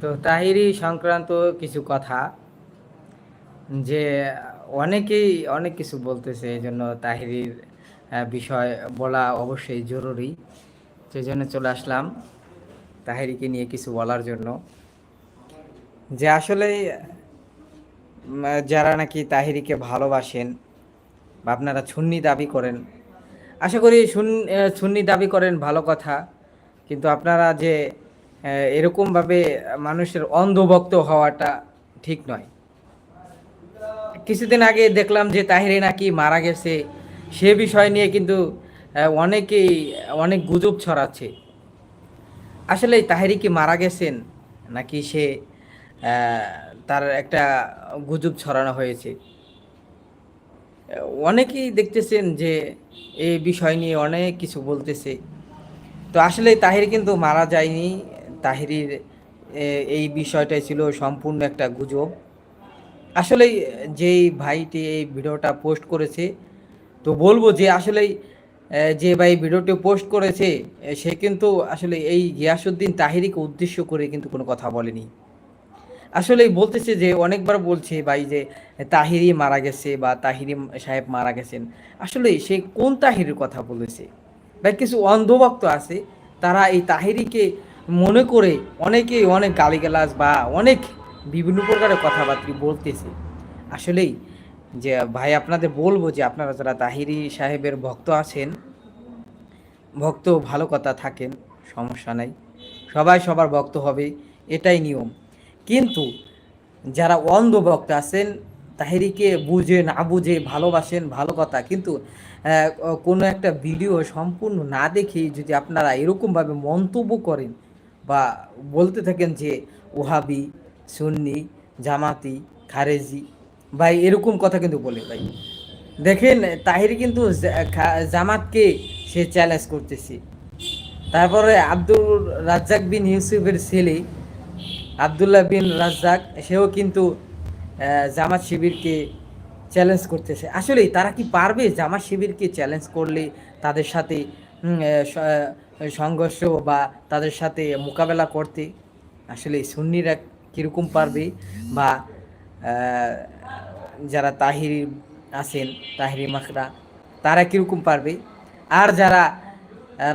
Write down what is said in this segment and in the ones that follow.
তো তাহিরি সংক্রান্ত কিছু কথা যে অনেকেই অনেক কিছু বলতেছে এই জন্য তাহিরির বিষয় বলা অবশ্যই জরুরি। সেই জন্য চলে আসলাম তাহিরিকে নিয়ে কিছু বলার জন্য। যে আসলে যারা নাকি তাহিরিকে ভালোবাসেন বা আপনারা ছুন্নি দাবি করেন, আশা করি ছুন্নি দাবি করেন ভালো কথা, কিন্তু আপনারা যে এরকমভাবে মানুষের অন্ধভক্ত হওয়াটা ঠিক নয়। কিছুদিন আগে দেখলাম যে তাহিরে নাকি মারা গেছে। সে বিষয় নিয়ে কিন্তু অনেকেই, অনেক গুজব ছড়াচ্ছে। আসলে তাহিরি কি মারা গেছেন? নাকি সে তার একটা গুজব ছড়ানো হয়েছে? অনেকেই দেখতেছেন যে এই বিষয় নিয়ে অনেক কিছু বলতেছে। তো আসলে তাহির কিন্তু মারা যায়নি। তাহিরির এই বিষয়টাই ছিল সম্পূর্ণ একটা গুজব। আসলে যেই ভাইটি এই ভিডিওটা পোস্ট করেছে, তো বলব যে আসলেই যে ভাই ভিডিওটি পোস্ট করেছে সে কিন্তু আসলে এই গিয়াসুদ্দিন তাহিরিকে উদ্দেশ্য করে কিন্তু কোনো কথা বলেনি। আসলে বলতেছে যে, অনেকবার বলছে ভাই যে, তাহিরি মারা গেছে বা তাহিরি সাহেব মারা গেছেন। আসলে সে কোন তাহিরির কথা বলেছে? ভাই কিছু অন্ধভক্ত আছে, তারা এই তাহিরিকে মনে করে অনেকেই অনেক গালিগালাজ বা অনেক বিভিন্ন প্রকারের কথাবার্তা বলতেছে। আসলেই যে ভাই আপনাদের বলব যে আপনারা যারা তাহিরি সাহেবের ভক্ত আছেন, ভক্ত ভালো কথা থাকেন, সমস্যা নাই। সবাই সবার ভক্ত হবে, এটাই নিয়ম। কিন্তু যারা অন্ধ ভক্ত আছেন, তাহিরিকে বুঝে না বুঝে ভালোবাসেন, ভালো কথা। কিন্তু কোনো একটা ভিডিও সম্পূর্ণ না দেখে যদি আপনারা এরকমভাবে মন্তব্য করেন বা বলতে থাকেন যে ওহাবি, সুন্নি, জামাতি, খারেজি, ভাই এরকম কথা কিন্তু বলে ভাই। দেখেন তাহির কিন্তু জামাতকে সে চ্যালেঞ্জ করতেছে। তারপরে আব্দুল রাজ্জাক বিন ইউসুফের ছেলে আবদুল্লাহ বিন রাজ্জাক, সেও কিন্তু জামাত শিবিরকে চ্যালেঞ্জ করতেছে। আসলেই তারা কি পারবে জামাত শিবিরকে চ্যালেঞ্জ করলে তাদের সাথে সংঘর্ষ বা তাদের সাথে মোকাবেলা করতে আসলে সুন্নিরা কীরকম পারবে বা যারা তাহিরি আছেন, তাহিরি মাখরা, তারা কীরকম পারবে? আর যারা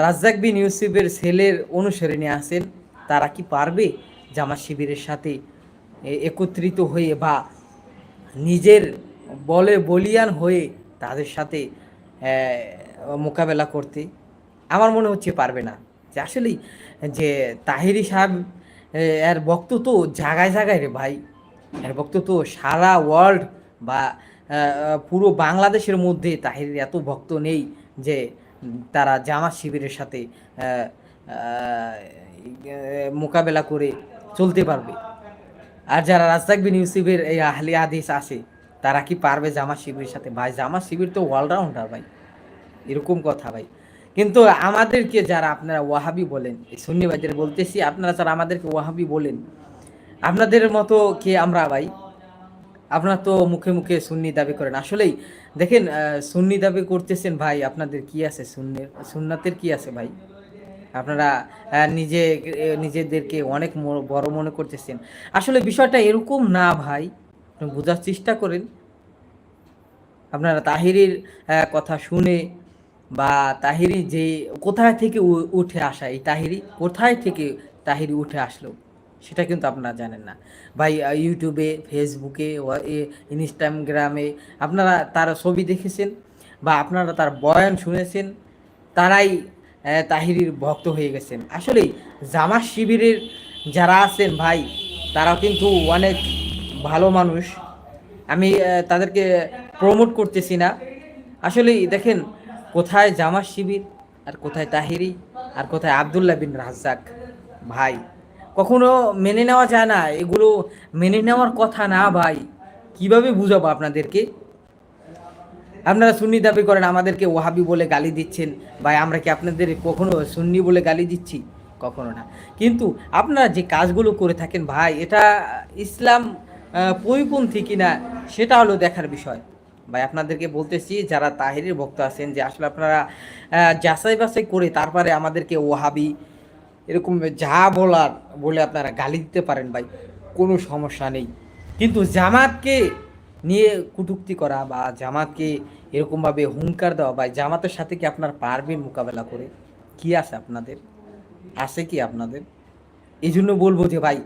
রাজ্জাক বিন ইউসুফের ছেলের অনুসরণে আছেন, তারা কি পারবে জামা শিবিরের সাথে একত্রিত হয়ে বা নিজের বলে বলিয়ান হয়ে তাদের সাথে মোকাবেলা করতে? আমার মনে হচ্ছে পারবে না। যে আসলেই, যে তাহিরি সাহেব এর বক্ত তো জায়গায় জায়গায় রে ভাই। এর বক্ত তো সারা ওয়ার্ল্ড বা পুরো বাংলাদেশের মধ্যে তাহিরের এত ভক্ত নেই যে, তারা জামা শিবিরের সাথে মোকাবেলা করে চলতে পারবে। আর যারা রাজদাক বিন ইউসুফের এই আহলি হাদিস আছে, তারা কি পারবে জামা শিবিরের সাথে? ভাই, জামা শিবির তো অলরাউন্ডার ভাই। এরকম কথা ভাই। কিন্তু আমাদেরকে যারা আপনারা ওয়াহাবি বলেন সুন্নিবাদের বলতেছি, আপনারা যারা আমাদেরকে ওয়াহাবি বলেন, আপনাদের মতো কে আমরা ভাই? আপনারা তো মুখে মুখে সুন্নি দাবি করেন। আসলেই দেখেন সুন্নি দাবি করতেছেন ভাই, আপনাদের কি আছে সুন্নের, সুন্নাতের কি আছে ভাই? আপনারা নিজে নিজেদেরকে অনেক বড় মনে করতেছেন। আসলে বিষয়টা এরকম না ভাই, বোঝার চেষ্টা করেন। আপনারা তাহিরির কথা শুনে বা তাহিরি যে কোথায় থেকে উঠে আসা এই তাহিরি? কোথায় থেকে তাহিরি উঠে আসলো? সেটা কিন্তু আপনারা জানেন না। ভাই ইউটিউবে, ফেসবুকে ইনস্টাগ্রামে আপনারা তার ছবি দেখেছেন? বা আপনারা তার বয়ান শুনেছেন? তারাই তাহিরির ভক্ত হয়ে গেছেন। আসলেই জামা শিবিরের যারা আছেন ভাই তারা কিন্তু অনেক ভালো মানুষ। আমি তাদেরকে প্রমোট করতেছি না। আসলে দেখেন কোথায় জামা শিবির, আর কোথায় তাহিরি, আর কোথায় আবদুল্লাহ বিন রাজ্জাক? ভাই, কখনো মেনে নেওয়া যায় না। এগুলো মেনে নেওয়ার কথা না, ভাই। কীভাবে বুঝাবো আপনাদেরকে? আপনারা সুন্নি দাবি করেন, আমাদেরকে ওহাবি বলে গালি দিচ্ছেন। ভাই, আমরা কি আপনাদের কখনো সুন্নি বলে গালি দিচ্ছি? কখনো না। কিন্তু আপনারা যে কাজগুলো করে থাকেন, ভাই, এটা ইসলাম পরিপন্থী কিনা, সেটা হলো দেখার বিষয়। ভাই, আপনাদেরকে বলতেছি, যারা তাহিরের ভক্ত আছেন যে আসলে আপনারা যাচাই বাছাই করে তারপরে আমাদেরকে ওহাবি এরকম যা বলার বলে আপনারা গালি দিতে পারেন ভাই, কোনো সমস্যা নেই। কিন্তু জামাতকে নিয়ে কটূক্তি করা বা জামাতকে এরকমভাবে হুঙ্কার দেওয়া বা জামাতের সাথে কি আপনার পারবেন মোকাবেলা করে? কি আছে আপনাদের? আছে কি আপনাদের? এই জন্য বলব যে ভাই,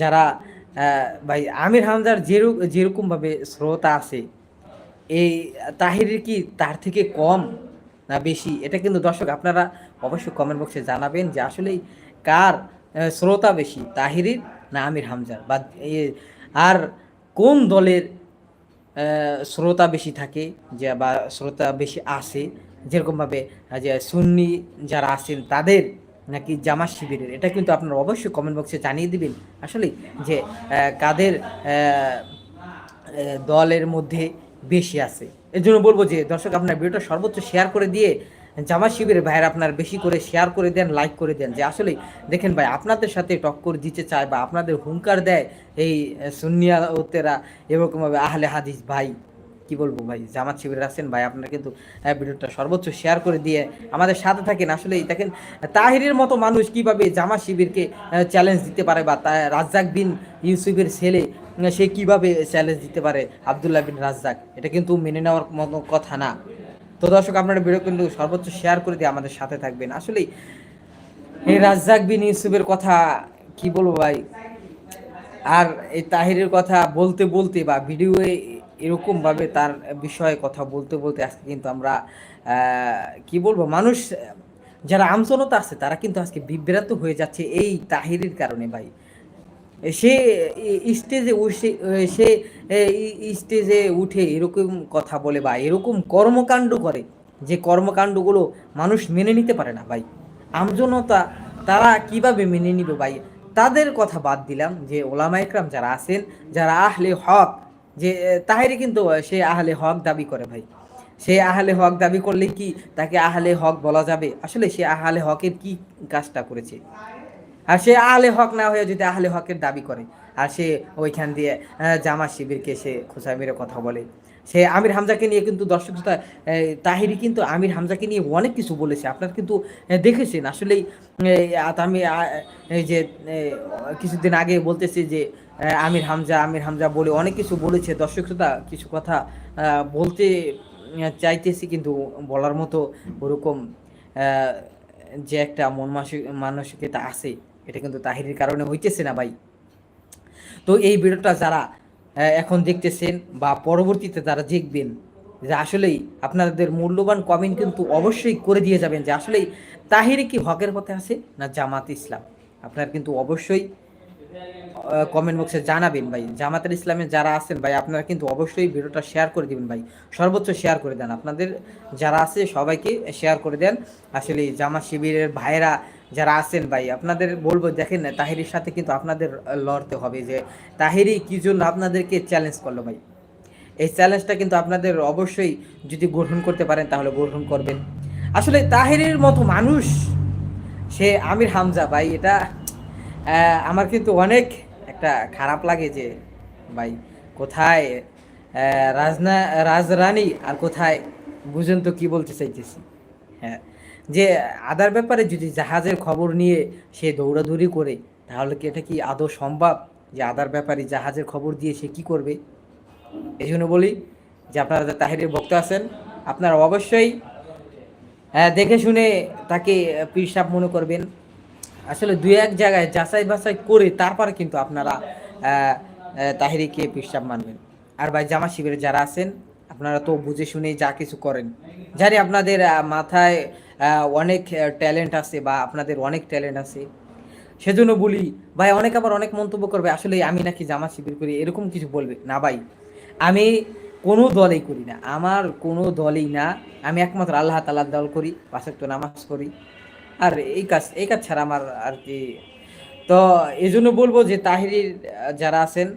যারা ভাই, আমির হামজার যেরকম যেরকমভাবে শ্রোতা আছে এই তাহিরের কি তার থেকে কম না বেশি? এটা কিন্তু দর্শক আপনারা অবশ্যই কমেন্ট বক্সে জানাবেন যে আসলেই কার শ্রোতা বেশি, তাহিরের না আমির হামজার? বা আর কোন দলের শ্রোতা বেশি থাকে যে, বা শ্রোতা বেশি আসে? যেরকমভাবে যে সুন্নি যারা আছেন তাদের নাকি জামাত শিবিরের? এটা কিন্তু আপনারা অবশ্যই কমেন্ট বক্সে জানিয়ে দিবেন। আসলে যে কাদের দলের মধ্যে বেশি আছে। এর জন্য বলব যে দর্শক, আপনার ভিডিওটা সর্বোচ্চ শেয়ার করে দিয়ে জামা শিবিরের ভাইয়ের আপনার বেশি করে শেয়ার করে দেন লাইক করে দেন। যে আসলে দেখেন ভাই, আপনাদের সাথে টক্কর দিতে চায় বা আপনাদের হুঙ্কার দেয় এই ওতেরা এরকমভাবে আহলে হাদিস ভাই, কি বলব ভাই, জামাত শিবিরের আছেন ভাই, আপনারা কিন্তু ভিডিওটা সর্বোচ্চ শেয়ার করে দিয়ে আমাদের সাথে থাকেন। আসলে দেখেন, তাহিরের মতো মানুষ কীভাবে জামাত শিবিরকে চ্যালেঞ্জ দিতে পারে বা তা রাজ্জাক বিন ইউসুফের ছেলে সে কীভাবে চ্যালেঞ্জ দিতে পারে আবদুল্লাহ বিন রাজ্জাক? এটা কিন্তু মেনে নেওয়ার মতো কথা না। তো দর্শক, আপনারা ভিডিও কিন্তু সর্বোচ্চ শেয়ার করে দিয়ে আমাদের সাথে থাকবেন। আসলেই, এই রাজ্জাক বিন ইউসুফের কথা কি বলব ভাই? আর এই তাহিরের কথা বলতে বলতে বা ভিডিওয়ে এরকমভাবে তার বিষয়ে কথা বলতে বলতে আজকে কিন্তু আমরা কি বলব, মানুষ, যারা আমজনতা আছে, তারা কিন্তু আজকে বিভ্রান্ত হয়ে যাচ্ছে এই তাহিরের কারণে ভাই। সে স্টেজে সে স্টেজে উঠে এরকম কথা বলে বা এরকম কর্মকাণ্ড করে যে কর্মকাণ্ডগুলো মানুষ মেনে নিতে পারে না ভাই। আমজনতা তারা কীভাবে মেনে নিবে ভাই? তাদের কথা বাদ দিলাম যে ওলামা একরাম যারা আছেন, যারা আহলে হক, যে তাহেরে কিন্তু সে আহলে হক দাবি করে ভাই। সে আহলে হক দাবি করলে কি তাকে আহলে হক বলা যাবে? আসলে সে আহলে হকের কি কাজটা করেছে? আর সে আহলে হক না হয়ে যদি আহলে হকের দাবি করে, আর সে ওইখান দিয়ে জামা শিবিরকে সে খোঁচা মেরে কথা বলে। সে আমির হামজাকে নিয়ে কিন্তু দর্শক তাহিরি কিন্তু আমির হামজাকে নিয়ে অনেক কিছু বলেছে। আপনার কিন্তু দেখেছেন, আসলেই আমি যে কিছুদিন আগে বলতেছি যে আমির হামজা আমির হামজা বলে অনেক কিছু বলেছে। দর্শক শ্রোতা, কিছু কথা বলতে চাইতেছি কিন্তু বলার মতো ওরকম যে একটা মন মানসিক, মানসিকতা আছে। এটা কিন্তু তাহিরের কারণে হইতেছে না ভাই। তো এই ভিডিওটা যারা এখন দেখতেছেন বা পরবর্তীতে যারা দেখবেন, যে আসলেই আপনাদের মূল্যবান কমেন্ট কিন্তু অবশ্যই করে দিয়ে যাবেন যে আসলেই তাহিরে কি হকের পথে আছে না জামাত ইসলাম। আপনার কিন্তু অবশ্যই কমেন্ট বক্সে জানাবেন ভাই। জামাতের ইসলামে যারা আছেন ভাই, আপনারা কিন্তু অবশ্যই ভিডিওটা শেয়ার করে দিবেন ভাই। সর্বোচ্চ শেয়ার করে দেন। আপনাদের যারা আছে, সবাইকে শেয়ার করে দেন। আসলে জামা শিবিরের ভাইয়েরা যারা আছেন ভাই, আপনাদের বলব, দেখেন না তাহিরির সাথে কিন্তু আপনাদের লড়তে হবে যে, তাহিরি কি জন্য আপনাদেরকে চ্যালেঞ্জ করল ভাই? এই চ্যালেঞ্জটা কিন্তু আপনাদের অবশ্যই যদি গ্রহণ করতে পারেন, তাহলে গ্রহণ করবেন। আসলে তাহিরের মতো মানুষ, সে আমির হামজা ভাই, এটা আমার কিন্তু অনেক একটা খারাপ লাগে যে, ভাই, কোথায় রাজনা, রাজরানী আর কোথায়, বুঝেন তো কি বলতে চাইতেছি। হ্যাঁ যে আদার ব্যাপারে যদি জাহাজের খবর নিয়ে সে দৌড়াদৌড়ি করে, তাহলে কি এটা কি আদৌ সম্ভব যে আদার ব্যাপারে জাহাজের খবর দিয়ে সে কি করবে? এই জন্য বলি যে আপনারা তাহিরের ভক্ত আছেন, আপনারা অবশ্যই দেখে শুনে তাকে পিসাব মনে করবেন। আসলে দুই এক জায়গায় যাচাই বাছাই করে তারপরে কিন্তু আপনারা তাহিরিকে পিসাব মানবেন। আর ভাই, জামা শিবিরে যারা আছেন, আপনারা তো বুঝে শুনেই যা কিছু করেন। জানি আপনাদের মাথায় অনেক ট্যালেন্ট আছে বা আপনাদের অনেক ট্যালেন্ট আছে। সেজন্য বলি, ভাই, অনেক আবার অনেক মন্তব্য করবে, আসলে আমি নাকি জামা শিবির করি, এরকম কিছু বলবে। না ভাই, আমি কোনো দলেই করি না। আমার কোনো দলেই না। আমি একমাত্র আল্লাহ তালার দল করি পাশে তো নামাজ করি আর এই কাজ এই কাজ ছাড়া আমার আর কি। তো এই জন্য বলব যে তাহিরির যারা আছেন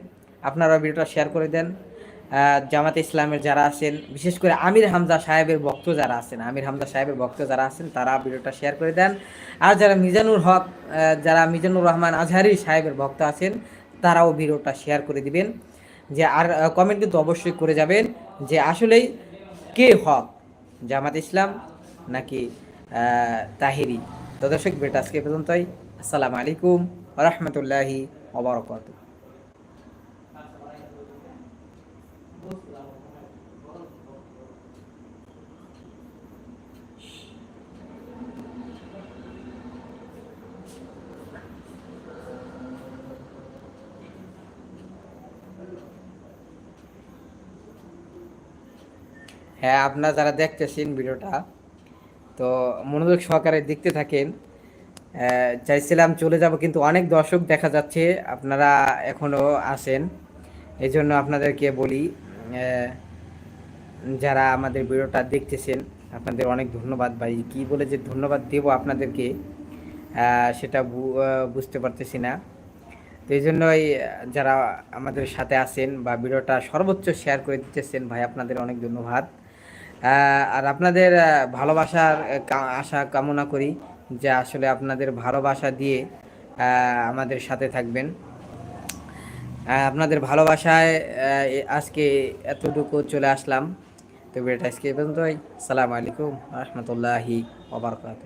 আপনারা ভিডিওটা শেয়ার করে দেন। জামাতে ইসলামের যারা আছেন, বিশেষ করে আমির হামজা সাহেবের ভক্ত যারা আছেন, আমির হামজা সাহেবের ভক্ত যারা আছেন, তারা ভিডিওটা শেয়ার করে দেন। আর যারা মিজানুর হক যারা মিজানুর রহমান আজহারি সাহেবের ভক্ত আছেন, তারাও ভিডিওটা শেয়ার করে দিবেন। যে আর কমেন্ট কিন্তু অবশ্যই করে যাবেন যে আসলেই কে হক? জামাত ইসলাম নাকি তাহিরি। তো দর্শক বেটা আজকে পর্যন্তই। আসসালামু আলাইকুম রহমতুল্লাহি ওবরকাত হ্যাঁ আপনারা যারা দেখতেছেন ভিডিওটা তো মনোযোগ সহকারে দেখতে থাকেন। চাইছিলাম চলে যাব, কিন্তু অনেক দর্শক দেখা যাচ্ছে, আপনারা এখনও আসেন। এই জন্য আপনাদেরকে বলি যারা আমাদের ভিডিওটা দেখতেছেন, আপনাদের অনেক ধন্যবাদ ভাই। কি বলে যে ধন্যবাদ দেব আপনাদেরকে সেটা বুঝতে পারতেছি না। তো এই জন্যই যারা আমাদের সাথে আছেন বা ভিডিওটা সর্বোচ্চ শেয়ার করে দিতেছেন, ভাই, আপনাদের অনেক ধন্যবাদ। আর আপনাদের ভালোবাসার আশা কামনা করি যে আসলে আপনাদের ভালোবাসা দিয়ে আমাদের সাথে থাকবেন। আপনাদের ভালোবাসায় আজকে এতটুকু চলে আসলাম। তো বেটা আজকে পর্যন্ত সালাম আলাইকুম রহমতুল্লাহি ওবরকাত